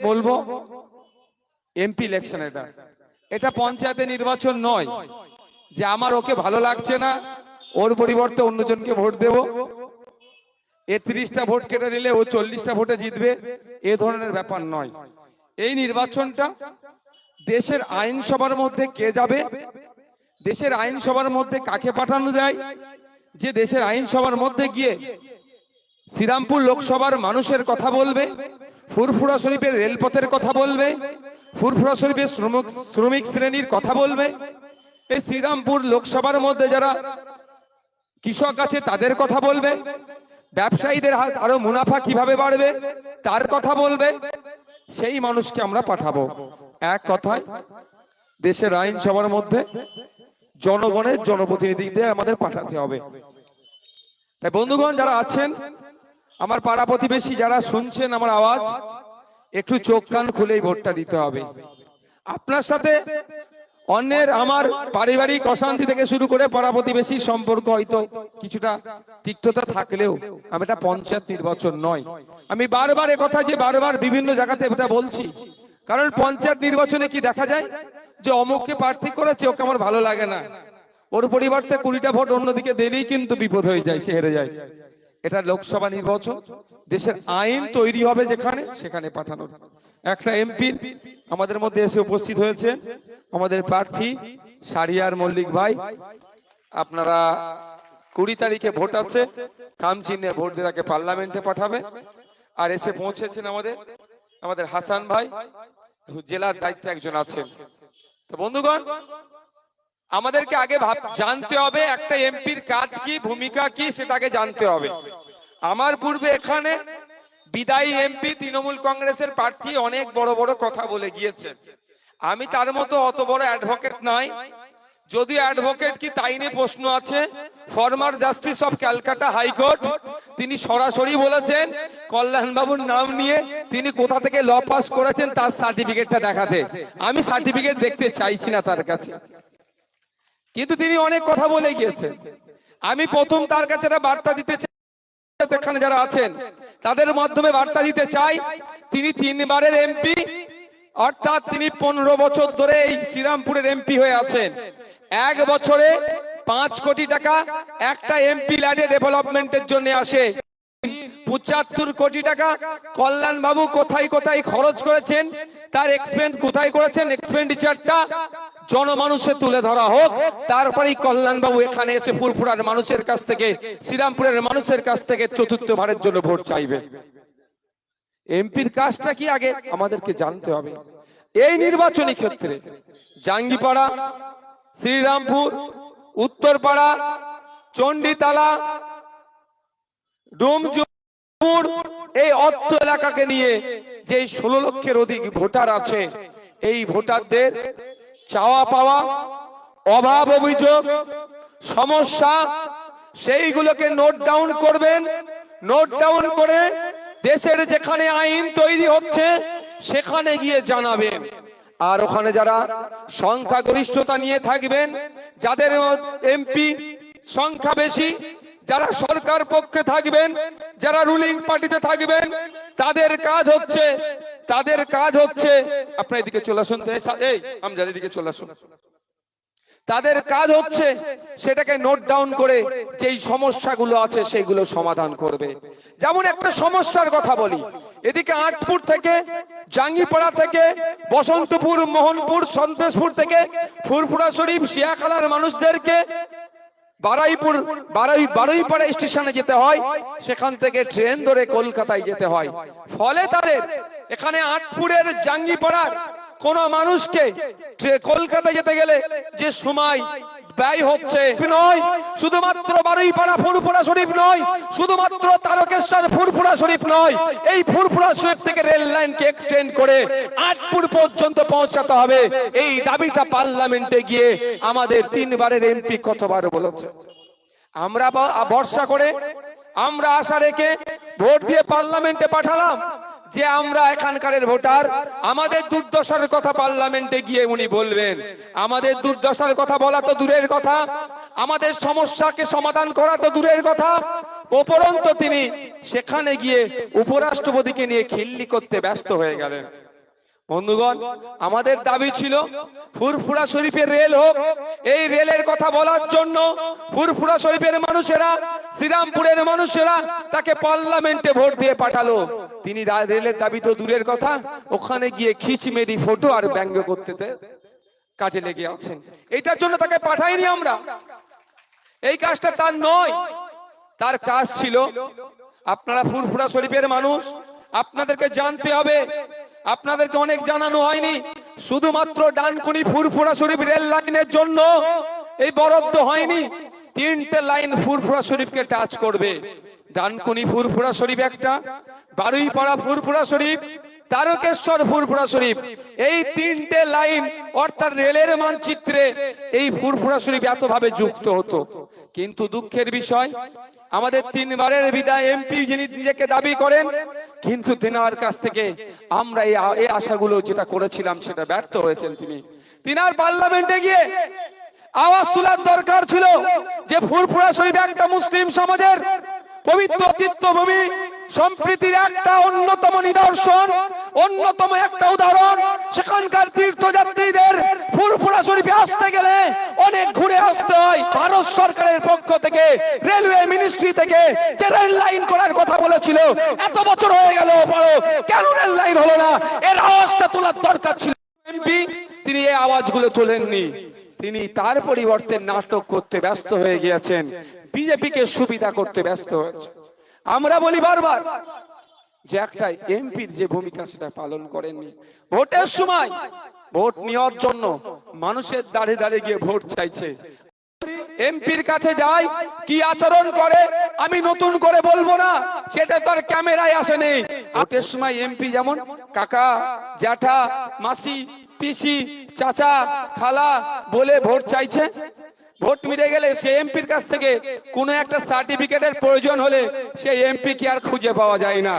বলব? MP election এটা। এটা পঞ্চায়েতে নির্বাচন নয়। যে আমার ওকে ভালো লাগছে না, ওর পরিবর্তে অন্যজনকে ভোট দেব। এ তিরিশটা ভোট কেটে নিলে ও চল্লিশটা ভোটে জিতবে, এ ধরনের ব্যাপার নয়। এই নির্বাচনটা দেশের আইনসভার মধ্যে কে যাবে, দেশের আইনসভার মধ্যে কাকে পাঠানো যায়, যে দেশের আইনসভার মধ্যে গিয়ে শ্রীরামপুর লোকসভার মানুষের কথা বলবে ফুরফুরা শরীফের রেলপথের কথা বলবে, ফুরফুরা শরীফের শ্রমিক শ্রমিক শ্রেণির কথা বলবে। এই শ্রীরামপুর লোকসভার মধ্যে যারা কৃষক আছে, তাদের কথা বলবে। ব্যবসায়ীদের হাত আরও মুনাফা কীভাবে বাড়বে, তার কথা বলবে। সেই মানুষকে আমরা পাঠাবো। এক কথায়, দেশের আইনসভার মধ্যে জনগণের জনপ্রতিনিধিদের আমাদের পাঠাতে হবে। তাই বন্ধুগণ, যারা আছেন আমার পাড়া প্রতিবেশী যারা শুনছেন আমার আওয়াজ, একটু চোখ কান খুলেই ভোটটা দিতে হবে। আপনার সাথে অন্যের আমার পারিবারিক অশান্তি থেকে শুরু করে পাড়া প্রতিবেশী সম্পর্ক হয়তো কিছুটা তিক্ততা থাকলেও, আমি এটা পঞ্চায়েত নির্বাচন নয়। আমি বারবার কথা যে বারবার বিভিন্ন জায়গাতে এটা বলছি। কারণ পঞ্চায়েত নির্বাচনে কি দেখা যায়? যে অমুককে প্রার্থী করেছে, ওকে আমার ভালো লাগে না। ওর পরিবর্তে কুড়িটা ভোট অন্যদিকে দিলেই কিন্তু বিপদ হয়ে যায়, সে হেরে যায়। এটা লোকসভা নির্বাচন, দেশের আইন তৈরি হবে যেখানে, সেখানে পাঠানো। একটা এমপি আমাদের মধ্যে এসে উপস্থিত হয়েছে আমাদের প্রার্থী সারিয়ার মল্লিক ভাই। আপনারা কুড়ি তারিখে ভোট আছে কাম চিহ্নে ভোট দিয়ে পার্লামেন্টে পাঠাবে। আর এসে পৌঁছেছেন আমাদের আমাদের হাসান ভাই জেলার দায়িত্বে একজন আছেন। তো বন্ধুগণ আমাদেরকে আগে জানতে হবে একটা এমপির কাজ কি, ভূমিকা কি, সেটাকে জানতে হবে। আমার পূর্বে এখানে বিদায়ী এমপি তৃণমূল কংগ্রেসের প্রার্থী অনেক বড় বড় কথা বলে গিয়েছেন আমি তার মতো অত বড় অ্যাডভোকেট নয়। যদিও অ্যাডভোকেট কি, তাই নিয়ে প্রশ্ন আছে। Former justice of Calcutta high court তিনি সরাসরি বলেছেন, কল্যাণবাবুর নাম নিয়ে তিনি কোথা থেকে ল পাস করেছেন, তার সার্টিফিকেটটা দেখাতে। আমি সার্টিফিকেট দেখতে চাইছি না তার কাছে। কিন্তু তিনি অনেক কথা বলে গিয়েছেন। আমি প্রথম তার কাছে একটা বার্তা দিতে চাই। এখানে যারা আছেন, তাদের মাধ্যমে বার্তা দিতে চাই, তিনি তিনবারের এমপি, অর্থাৎ তিনি পনেরো বছর ধরে এই শ্রীরামপুরের এমপি হয়ে আছেন। এক বছরে পাঁচ কোটি টাকা একটা এমপি ল্যান্ডে ডেভেলপমেন্টের জন্য আসে। পঁচাত্তর কোটি টাকা কল্যাণ বাবু কোথায় কোথায় খরচ করেছেন, তার এক্সপেন্স কোথায় করেছেন এক্সপেন্ডিচারটা জনমানুষে তুলে ধরা হোক, তারপরেই কল্যাণ বাবু এখানে এসে ফুরফুরার মানুষের কাছ থেকে, শ্রীরামপুরের মানুষের কাছ থেকে চতুর্থবারের জন্য ভোট চাইবে। এমপির কাজটা কি আগে? আমাদেরকে জানতে হবে। এই নির্বাচনী ক্ষেত্রে জাঙ্গিপাড়া, শ্রীরামপুর, উত্তরপাড়া, চণ্ডীতলা ডুমজুর এই অর্থ এলাকাকে নিয়ে যে ষোলো লক্ষের অধিক ভোটার আছে, এই ভোটারদের চাওয়া পাওয়া, অভাব, অভিযোগ, সমস্যা, সেইগুলোকে নোট ডাউন করবেন। নোট ডাউন করে দেশের যেখানে আইন তৈরি হচ্ছে, সেখানে গিয়ে জানাবেন। আর ওখানে যারা সংখ্যাগরিষ্ঠতা নিয়ে থাকবেন, যাদের এমপি সংখ্যা বেশি, যারা সরকার পক্ষে থাকবেন, যারা রুলিং পার্টিতে থাকবেন, তাদের কাজ হচ্ছে তাদের কাজ হচ্ছে, আপনার এদিকে চলে আসুন এই আমজাদ, এদিকে চলে আসুন। তাদের কাজ হচ্ছে সেটাকে নোট ডাউন করে যেই সমস্যাগুলো আছে সেইগুলো সমাধান করবে। যেমন একটা সমস্যার কথা বলি। এদিকে আটপুর থেকে, জাঙ্গিপাড়া থেকে, বসন্তপুর, মোহনপুর, সন্দেশপুর থেকে, ফুরফুরা শরীফ, শিয়াখালার মানুষদেরকে বারাইপুর, বারাই, বারুইপাড়া স্টেশনে যেতে হয়, সেখান থেকে ট্রেন ধরে কলকাতায় যেতে হয়। ফলে তাদের এখানে আটপুরের জাঙ্গিপাড়ার কোন মানুষকে কলকাতা যেতে গেলে যে সময় ব্যয় হচ্ছে। নয় শুধুমাত্র বারুইপাড়া ফুরফুরা শরীফ নয় শুধুমাত্র তারকেশ্বর ফুরফুরা শরীফ নয় এই ফুরফুরা শরীফ থেকে রেল লাইনকে এক্সটেন্ড করে আটপুর পর্যন্ত পৌঁছাতে হবে। এই দাবিটা পার্লামেন্টে গিয়ে আমাদের তিনবারের এমপি কতবার বলেছে? আমরা ব- ভরসা করে আমরা আশা রেখে ভোট দিয়ে পার্লামেন্টে পাঠালাম। যে আমরা এখানকারের ভোটার, আমাদের দুর্দশার কথা পার্লামেন্টে গিয়ে উনি বলবেন। আমাদের দুর্দশার কথা বলা তো দূরের কথা, আমাদের সমস্যাকে সমাধান করা তো দূরের কথা। উপরন্ত তিনি সেখানে গিয়ে উপরাষ্ট্রপতিকে নিয়ে খিল্লি করতে ব্যস্ত হয়ে গেলেন। বন্ধুগণ, আমাদের দাবি ছিল ফুরফুরা শরীফের রেল হোক। এই রেলের কথা বলার জন্য ফুরফুরা শরীফের মানুষেরা, শ্রীরামপুরের মানুষেরা তাকে পার্লামেন্টে ভোট দিয়ে পাঠালো। তিনি রেলের দাবি তো দূরের কথা, ওখানে গিয়ে খিচমেরি ফটো আর ব্যঙ্গ করতে কাজে লেগে আছেন। এটার জন্য তাকে পাঠাইনি আমরা। এই কাজটা তার নয়, তার কাজ ছিল, আপনারা ফুরফুরা শরীফের মানুষ, আপনাদেরকে জানতে হবে আপনাদেরকে অনেক জানানো হয়নি। শুধুমাত্র ডানকুনি ফুরফুরা শরীফ রেল লাইনের জন্য এই বরাদ্দ হয়নি। তিনটে লাইন ফুরফুরা শরীফকে টাচ করবে। ডানকুনি ফুরফুরা শরীফ একটা, বারুইপাড়া ফুরফুরা শরীফ তারকেশ্বর ফুরফুরা শরীফ এই তিনটে লাইন, অর্থাৎ রেলের মানচিত্রে এই ফুরফুরা শরীফ এতভাবে যুক্ত হতো। কিন্তু দুঃখের বিষয়, আমাদের তিনবারের বিদায় এমপি যিনি নিজেকে দাবি করেন, কিন্তু তেনার কাছ থেকে আমরা এই এই আশাগুলো যেটা করেছিলাম সেটা ব্যর্থ হয়েছেন তিনি। তিনার পার্লামেন্টে গিয়ে আওয়াজ তোলার দরকার ছিল যে ফুরফুরা শরীফ একটা মুসলিম সমাজের পবিত্র তীর্থভূমি সম্প্রীতির একটা অন্যতম নিদর্শন, অন্যতম একটা উদাহরণ। সেখানকার তীর্থযাত্রীদের ফুরফুরা শরীফে আসতে গেলে অনেক ঘুরে আসতে হয়। ভারত সরকারের পক্ষ থেকে, রেলওয়ে মিনিস্ট্রি থেকে যে রেল লাইন করার কথা বলেছিল, এত বছর হয়ে গেল বড় কেন রেল লাইন হলো না? এর আওয়াজটা তোলার দরকার ছিল। এমপি, তিনি এই আওয়াজগুলো তোলেননি। তিনি তার পরিবর্তে নাটক করতে ব্যস্ত হয়ে গিয়েছেন। বিজেপিকে সুবিধা করতে ব্যস্ত হয়েছে। আমরা বলি বারবার যে একটা এমপির যে ভূমিকা সেটা পালন করেননি। ভোটের সময় ভোট নেওয়ার জন্য মানুষের দাঁড়িয়ে দাঁড়িয়ে গিয়ে ভোট চাইছে। এমপির কাছে যাই, কি আচরণ করে, আমি নতুন করে বলব না, সেটা তো আর ক্যামেরায় আসেনি ভোটের সময় এমপি যেমন, কাকা, জ্যাঠা, মাসি, পিসি, চাচা, খালা বলে ভোট চাইছে ভোট মিটে গেলে সে এমপির কাছ থেকে কোনো একটা সার্টিফিকেটের প্রয়োজন হলে সেই এমপি কি আর খুঁজে পাওয়া যায় না।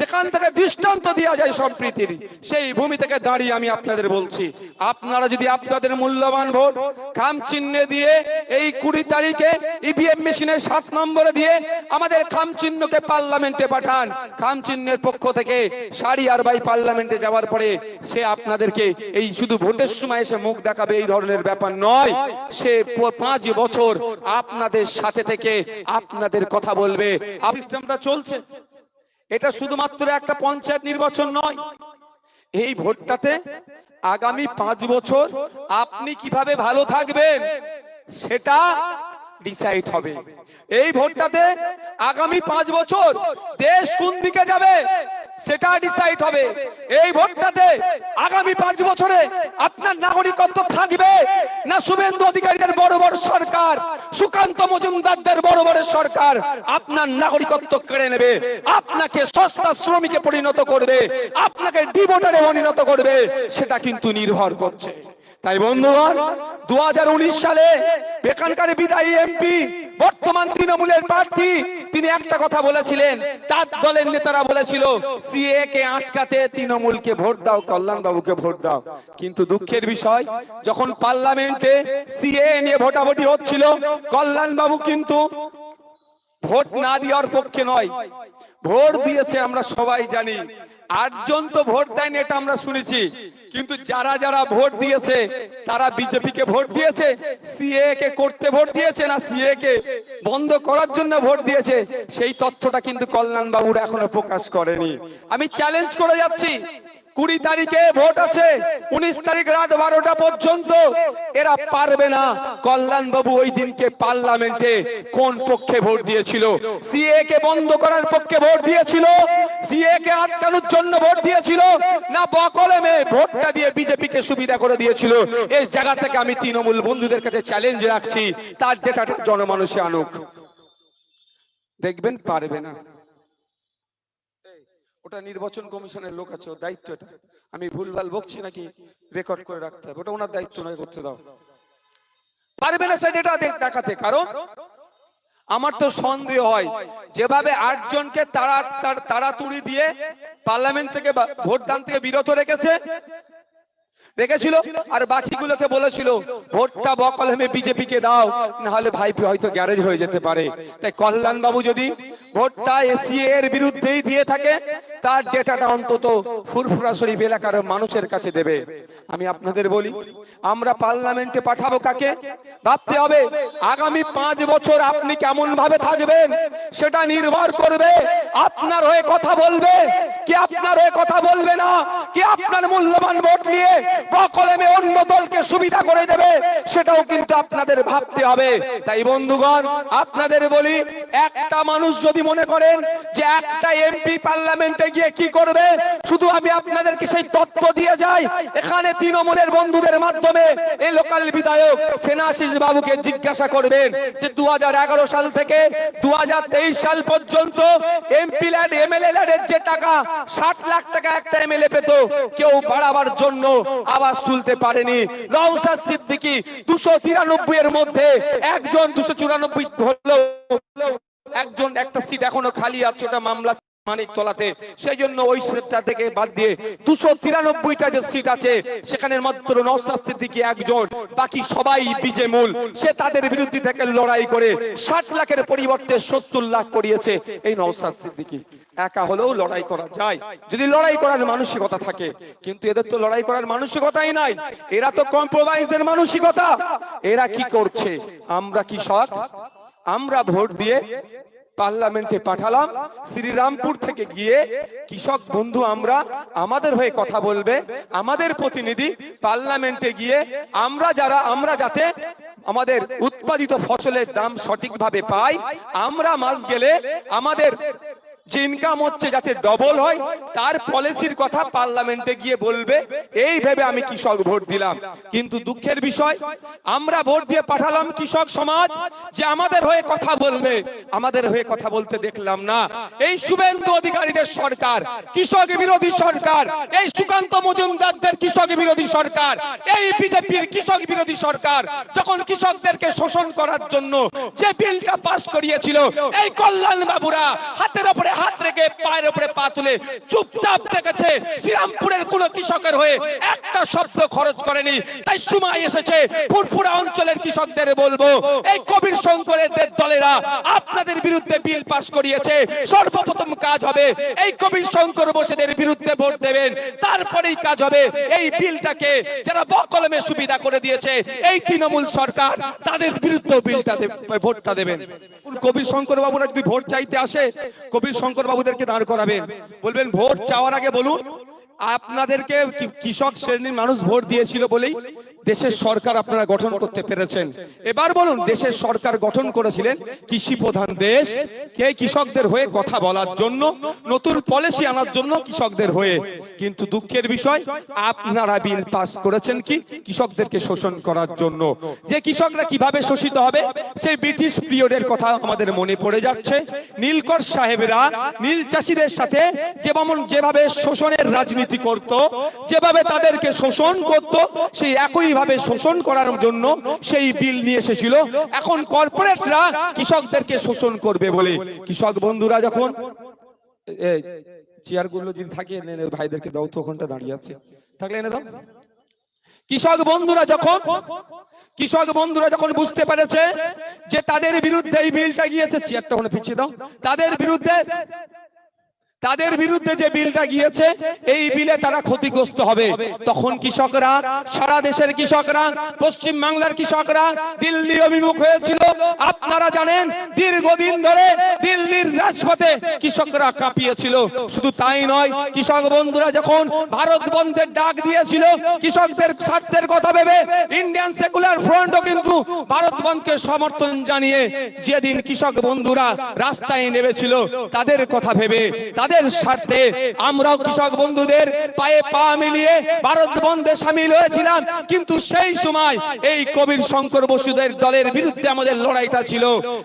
যেখান থেকে দৃষ্টান্ত দেওয়া যায় সম্প্রীতির সেই ভূমি থেকে দাঁড়িয়ে আমি আপনাদের বলছি, আপনারা যদি আপনাদের মূল্যবান ভোট খাম চিহ্নে দিয়ে এই কুড়ি তারিখে ইভিএম মেশিনের সাত নম্বরে দিয়ে আমাদের খাম চিহ্নকে পার্লামেন্টে পাঠান। খাম চিহ্নের পক্ষ থেকে সারি আর বাই পার্লামেন্টে যাওয়ার পরে সে আপনাদেরকে এই শুধু ভোটের সময় এসে মুখ দেখাবে এই ধরনের ব্যাপার নয়, সে পাঁচ বছর আপনাদের সাথে থেকে আপনাদের কথা বলবে। সিস্টেমটা চলছে। এটা শুধুমাত্র একটা পঞ্চায়েত নির্বাচন নয়। এই ভোটটাতে আগামী পাঁচ বছর আপনি কীভাবে ভালো থাকবেন সেটা ডিসাইড হবে। এই ভোটটাতে আগামী পাঁচ বছর দেশ কোন দিকে যাবে সেটা ডিসাইড হবে। এই ভোটটাতে আগামী পাঁচ বছরে আপনার নাগরিকত্ব থাকবে না শুভেন্দু অধিকারীদের বড় বড় সরকার, সুকান্ত মজুমদারদের বড় বড় সরকার? আপনার নাগরিকত্ব কেড়ে নেবে, আপনাকে সস্তা শ্রমিকে পরিণত করবে, আপনাকে ডিভোটারে পরিণত করবে, সেটা কিন্তু নির্ভর করছে। তাই বন্ধুগণ, দুহাজার উনিশ সালে এখানকার বিদায়ী এমপি, বর্তমান তৃণমূলের প্রার্থী, তিনি একটা কথা বলেছিলেন। তার দলের নেতারা বলেছিল, সিএ কে আটকাতে তৃণমূলকে ভোট দাও কল্যাণ বাবুকে ভোট দাও। কিন্তু দুঃখের বিষয়, যখন পার্লামেন্টে সিএ নিয়ে ভোটাভুটি হচ্ছিল কল্যাণ বাবু কিন্তু ভোট না দেওয়ার পক্ষে নয়। ভোট দিয়েছে, আমরা সবাই জানি। আটজন তো ভোট দেয়নি, এটা আমরা শুনেছি। কিন্তু যারা যারা ভোট দিয়েছে, তারা বিজেপি কে ভোট দিয়েছে সিএ কে করতে ভোট দিয়েছে না সিএ কে বন্ধ করার জন্য ভোট দিয়েছে, সেই তথ্যটা কিন্তু কল্যাণ বাবুরা এখনও প্রকাশ করেনি। আমি চ্যালেঞ্জ করে যাচ্ছি কুড়ি তারিখে ভোট আছে, উনিশ তারিখ রাত বারোটা পর্যন্ত। এরা পারবে না। কল্যাণ বাবু ওই দিনকে পার্লামেন্টে কোন পক্ষে ভোট দিয়েছিল? সিএ কে বন্ধ করার পক্ষে ভোট দিয়েছিল? সিএ কে আটকানোর জন্য ভোট দিয়েছিল? না বকলেমে ভোটটা দিয়ে বিজেপি কে সুবিধা করে দিয়েছিল? এই জায়গা থেকে আমি তৃণমূল বন্ধুদের কাছে চ্যালেঞ্জ রাখছি। তার ডেটাটা জনমানুষে আনুক। দেখবেন পারবে না। ওটা নির্বাচন কমিশনের লোক আছে? ওর দায়িত্ব এটা। আমি ভুলভাল বকছি নাকি? রেকর্ড করে রাখতে হবে। ওটা ওনার দায়িত্ব নয়, করতে দাও। পারবে না সেটা এটা দেখাতে। কারণ আমার তো সন্দেহ হয়, যেভাবে আটজনকে তারা তাড়াতুড়ি দিয়ে পার্লামেন্ট থেকে ভোটদান থেকে বিরত রেখেছে রেখেছিল আর বাকিগুলোকে বলেছিল, ভোটটা বকলমে বিজেপি কে দাও না হলে ভাই হয়তো গ্যারেজ হয়ে যেতে পারে। তাই কল্যাণ বাবু যদি ভোটটা এসিএ এর বিরুদ্ধেই দিয়ে থাকে, তার ডেটাটা অন্তত ফুরফুরা শরীফ এলাকার মানুষের কাছে দেবে। আমি আপনাদের বলি, আমরা পার্লামেন্টে পাঠাবো কাকে? ভাবতে হবে, আগামী পাঁচ বছর আপনি কেমন ভাবে থাকবেন, সেটা নির্ভর করবে, আপনার হয়ে কথা বলবে কি আপনার হয়ে কথা বলবে না? কি আপনার মূল্যবান ভোট নিয়ে বকলেমে অন্য দলকে সুবিধা করে দেবে? সেটাও কিন্তু আপনাদের ভাবতে হবে। তাই বন্ধুগণ, আপনাদের বলি, একটা মানুষ যদি মনে করেন যে একটা এমপি পার্লামেন্টে গিয়ে কি করবে, শুধু আমি আপনাদেরকে সেই তত্ত্ব দিয়ে যাই, এখানে তৃণমূলের বন্ধুদের মাধ্যমে এই লোকাল বিধায়ক সেনাশিস বাবুকে জিজ্ঞাসা করবেন যে দু হাজার এগারো সাল থেকে দু হাজার তেইশ সাল পর্যন্ত এমপি ল্যাড, এমএলএ ল্যাডের যে টাকা ষাট লাখ টাকা একটা এমএলএ পেত, কেউ বাড়াবার জন্য আওয়াজ তুলতে পারেনি। নওসাদ সিদ্দিকি দুশো তিরানব্বই এর মধ্যে একজন দুশো চুরানব্বই হলো একজন একটা সিট এখনও খালি আছে, ওটা মামলা মানিক তলাতে। সেই জন্য ওই সিটটা থেকে বাদ দিয়ে দুশো তিরানব্বইটা যে সিট আছে সেখানে মাত্র নওসাদ সিদ্দিকী একজন, বাকি সবাই বিজে মূল। সে তাদের বিরুদ্ধে থেকে লড়াই করে ষাট লাখের পরিবর্তে সত্তর লাখ করিয়েছে এই নওসাদ সিদ্দিকী। একা হলেও লড়াই করা যায়। যদি লড়াই করার মানসিকতা থাকে, কিন্তু এদের তো লড়াই করার মানসিকতাই নাই। এরা তো কম্প্রোমাইজের মানসিকতা। এরা কি করছে? আমরা কৃষক আমরা ভোট দিয়ে পার্লামেন্টে পাঠালাম, শ্রীরামপুর থেকে গিয়ে কৃষক বন্ধু আমরা, আমাদের হয়ে কথা বলবে, আমাদের প্রতিনিধি পার্লামেন্টে গিয়ে আমরা যারা, আমরা যাতে আমাদের উৎপাদিত ফসলের দাম সঠিকভাবে পাই, আমরা মাস গেলে আমাদের যে ইনকাম হচ্ছে যাতে ডবল হয়, তার পলিসির কথা পার্লামেন্টে গিয়ে বলবে, এই ভেবে আমি কৃষক ভোট দিলাম। কিন্তু দুঃখের বিষয়, আমরা ভোট দিয়ে পাঠালাম কৃষক সমাজ যে আমাদের হয়ে কথা বলবে। আমাদের হয়ে কথা বলতে দেখলাম না। এই শুভেন্দু অধিকারীদের সরকার, কৃষক বিরোধী সরকার, এই সুকান্ত মজুমদারদের কৃষক বিরোধী সরকার, এই বিজেপির কৃষক বিরোধী সরকার, যখন কৃষকদেরকে শোষণ করার জন্য যে বিলটা পাস করিয়েছিল, এই কল্যাণ বাবুরা হাতের উপরে হাত রেখে পায়ের উপরে পা তুলে চুপচাপ দেখেছে শ্রীরামপুরের কোন কৃষকের হয়ে একটা শব্দ খরচ করেনি। তাই সময় এসেছে ফুরফুরা অঞ্চলের কৃষকদের বলব, এই কবির শঙ্করের দলেরা আপনাদের বিরুদ্ধে বিল পাস করিয়েছে, সর্বপ্রথম কাজ হবে এই কবির শঙ্কর বসেদের বিরুদ্ধে ভোট দেবেন। তারপরেই কাজ হবে এই বিলটাকে যারা বকলমে সুবিধা করে দিয়েছে, এই তৃণমূল সরকার তাদের বিরুদ্ধে বিলটা ভোটটা দেবেন। কবির শঙ্কর বাবুরা যদি ভোট চাইতে আসে, কবির শঙ্কর বাবুদেরকে দাঁড় করাবেন। বলবেন, ভোট চাওয়ার আগে বলুন, আপনাদেরকে কৃষক শ্রেণির মানুষ ভোট দিয়েছিল বলেই দেশের সরকার আপনারা গঠন করতে পেরেছেন। এবার বলুন, দেশের সরকার গঠন করেছিলেন কৃষি প্রধান দেশ। কে? কৃষকদের হয়ে কথা বলার জন্য, নতুন পলিসি আনার জন্য কৃষকদের হয়ে। কিন্তু দুঃখের বিষয়, আপনারা বিল পাস করেছেন কি? কৃষকদেরকে শোষণ করার জন্য। যে কৃষকরা কীভাবে শোষিত হবে, সেই ব্রিটিশ পিরিয়ডের কথা আমাদের মনে পড়ে যাচ্ছে। নীলকর সাহেবরা নীল চাষিদের সাথে যেমন যেভাবে শোষণের রাজনীতি করত, যেভাবে তাদেরকে শোষণ করত, সেই একইভাবে শোষণ করার জন্য সেই বিল নিয়ে এসেছিল? এখন কর্পোরেটরা কৃষকদেরকে শোষণ করবে বলে। কৃষক বন্ধুরা যখন যদি থাকে এনে ভাইদেরকে দাও, তো ওখানটা দাঁড়িয়ে আছে। থাকলে এনে দাও। কৃষক বন্ধুরা যখন কৃষক বন্ধুরা যখন বুঝতে পেরেছে যে তাদের বিরুদ্ধে এই বিলটা গিয়েছে, চেয়ারটা ওখানে পিছিয়ে দাও। তাদের বিরুদ্ধে তাদের বিরুদ্ধে যে বিলটা গিয়েছে, এই বিলে তারা ক্ষতিগ্রস্ত হবে। তখন কৃষকরা, সারা দেশের কৃষকরা, পশ্চিম বাংলার কৃষকরা দিল্লি অভিমুখ হয়েছিল। আপনারা জানেন, দীর্ঘদিন ধরে দিল্লির রাজপথে কৃষকরা কাঁপিয়েছিল। শুধু তাই নয়, কৃষক বন্ধুরা, যখন ভারত বন্ধের ডাক দিয়েছিল, কৃষকদের স্বার্থের কথা ভেবে ইন্ডিয়ান সেকুলার ফ্রন্টও কিন্তু ভারত বন্ধকে সমর্থন জানিয়ে যেদিন কৃষক বন্ধুরা রাস্তায় নেমেছিল, তাদের কথা ভেবে, তাদের স্বার্থে আমরাও কৃষক বন্ধুদের পায়ে পা মিলিয়ে ভারত বন্ধে সামিল হয়েছিলাম। কিন্তু সেই সময় এই কবির শঙ্কর বসুদের দলের বিরুদ্ধে আমাদের লড়াইটা ছিল।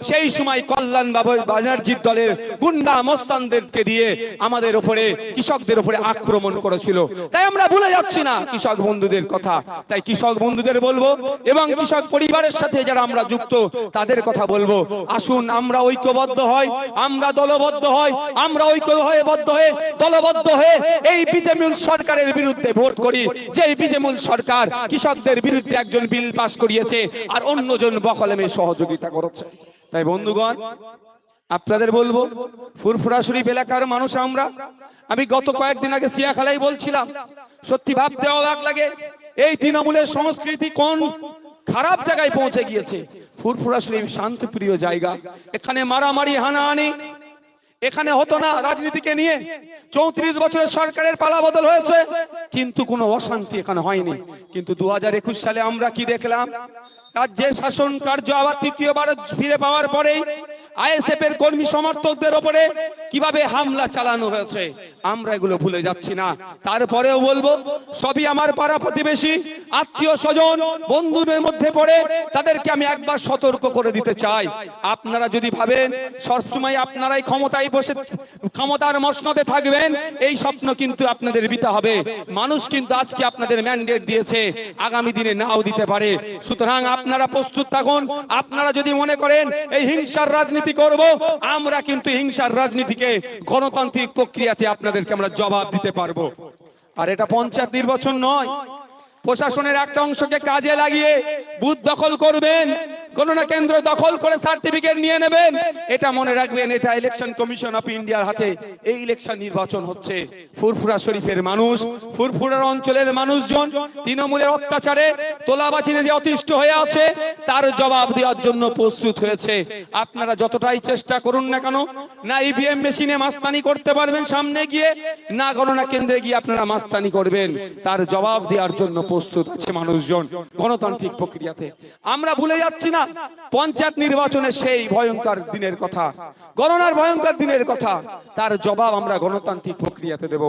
সেই সময় কল্যাণ বাবু ব্যানার্জির দলের গুন্ডা মস্তানদেরকে দিয়ে আমাদের উপরে কৃষকদের উপরে আক্রমণ করেছিল। তাই আমরা ভুলে যাচ্ছি না কৃষক বন্ধুদের কথা। তাই কৃষক বন্ধুদের বলব এবং কৃষক পরিবারের সাথে যারা আমরা যুক্ত, তাদের কথা বলব। আসুন, আমরা ঐক্যবদ্ধ হই, আমরা দলবদ্ধ হই, আমরা ঐক্য হয়ে বদ্ধ হয়ে দলবদ্ধ হয়ে এই বিজেমূল সরকারের বিরুদ্ধে ভোট করি। যে বিজেমূল সরকার কৃষকদের বিরুদ্ধে একজন বিল পাস করিয়েছে আর অন্যজন বকলেমে সহযোগিতা করেছে। তাই বন্ধুগণ আপনাদের বলব, ফুরফুরা শরীফ এলাকার মানুষ আমরা। আমি গত কয়েকদিন আগে সিয়াখালাই বলছিলাম, সত্যি ভাবতে অবাক লাগে, এই তৃণমূলের সংস্কৃতি কোন খারাপ জায়গায় পৌঁছে গিয়েছে? ফুরফুরা শরীফ শান্তপ্রিয় জায়গা। এখানে মারামারি, হানাহানি, এখানে হতো না রাজনীতিকে নিয়ে। চৌত্রিশ বছরের সরকারের পালা বদল হয়েছে, কিন্তু কোনো অশান্তি এখানে হয়নি। কিন্তু দু হাজার একুশ সালে আমরা কি দেখলাম? রাজ্যের শাসন কার্য আবার তৃতীয়বার ফিরে পাওয়ার পরেই আইএসএফ এর কর্মী সমর্থকদের ওপরে কীভাবে হামলা চালানো হয়েছে? আমরা এগুলো ভুলে যাচ্ছি না। তারপরেও বলব, সবই আমার পাড়া প্রতিবেশী আত্মীয় স্বজন, বন্ধুদের মধ্যে পড়ে, তাদেরকে আমি একবার সতর্ক করে দিতে চাই। আপনারা যদি ভাবেন, সবসময় আপনারাই ক্ষমতায় বসে, ক্ষমতার মসনদে থাকবেন, এই স্বপ্ন কিন্তু আপনাদের বিতা হবে। মানুষ কিন্তু আজকে আপনাদের ম্যান্ডেট দিয়েছে, আগামী দিনে নাও দিতে পারে। সুতরাং আপনারা প্রস্তুত থাকুন। আপনারা যদি মনে করেন, এই হিংসার রাজনীতি করব, আমরা কিন্তু হিংসার রাজনীতিকে গণতান্ত্রিক প্রক্রিয়াতে আপনাদেরকে আমরা জবাব দিতে পারব। আর এটা পঞ্চায়েত নির্বাচন নয়। প্রশাসনের একটা অংশকে কাজে লাগিয়ে বুথ দখল করবেন। গণনা কেন্দ্র দখল করে সার্টিফিকেট নিয়ে নেবেন। এটা মনে রাখবেন, এটা ইলেকশন কমিশন অফ ইন্ডিয়ার হাতে এই ইলেকশন নির্বাচন হচ্ছে। ফুরফুরা শরীফের মানুষ, ফুরফুরার অঞ্চলের মানুষজন তৃণমূলের অত্যাচারে তোলাবাচিতে যে অতিষ্ঠ হয়ে আছে, তার জবাব দেওয়ার জন্য প্রস্তুত হয়েছে। আপনারা যতটাই চেষ্টা করুন না কেন, না ইভিএম মেশিনে মাস্তানি করতে পারবেন সামনে গিয়ে, না গণনা কেন্দ্রে গিয়ে আপনারা মাস্তানি করবেন। তার জবাব দেওয়ার জন্য প্রস্তুত আছে মানুষজন গণতান্ত্রিক প্রক্রিয়াতে। আমরা ভুলে যাচ্ছি না পঞ্চায়েত নির্বাচনের সেই ভয়ঙ্কর দিনের কথা, গণনার ভয়ঙ্কর দিনের কথা, তার জবাব আমরা গণতান্ত্রিক প্রক্রিয়াতে দেব।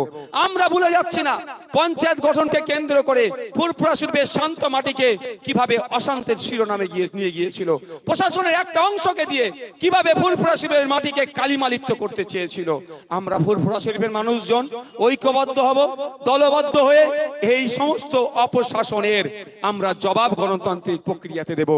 আমরা ভুলে যাচ্ছি না, পঞ্চায়েত গঠনকে কেন্দ্র করে ফুরফুরা শিল্পের শান্ত মাটিকে কীভাবে অশান্তের শিরোনামে গিয়ে, নিয়ে গিয়েছিল, প্রশাসনের একটা অংশকে দিয়ে কীভাবে ফুরফুরা মাটিকে কালিমালিপ্ত করতে চেয়েছিল। আমরা ফুরফুরা মানুষজন, ঐক্যবদ্ধ হব, দলবদ্ধ হয়ে এই সমস্ত অপশাসনের আমরা জবাব গণতান্ত্রিক প্রক্রিয়াতে দেব।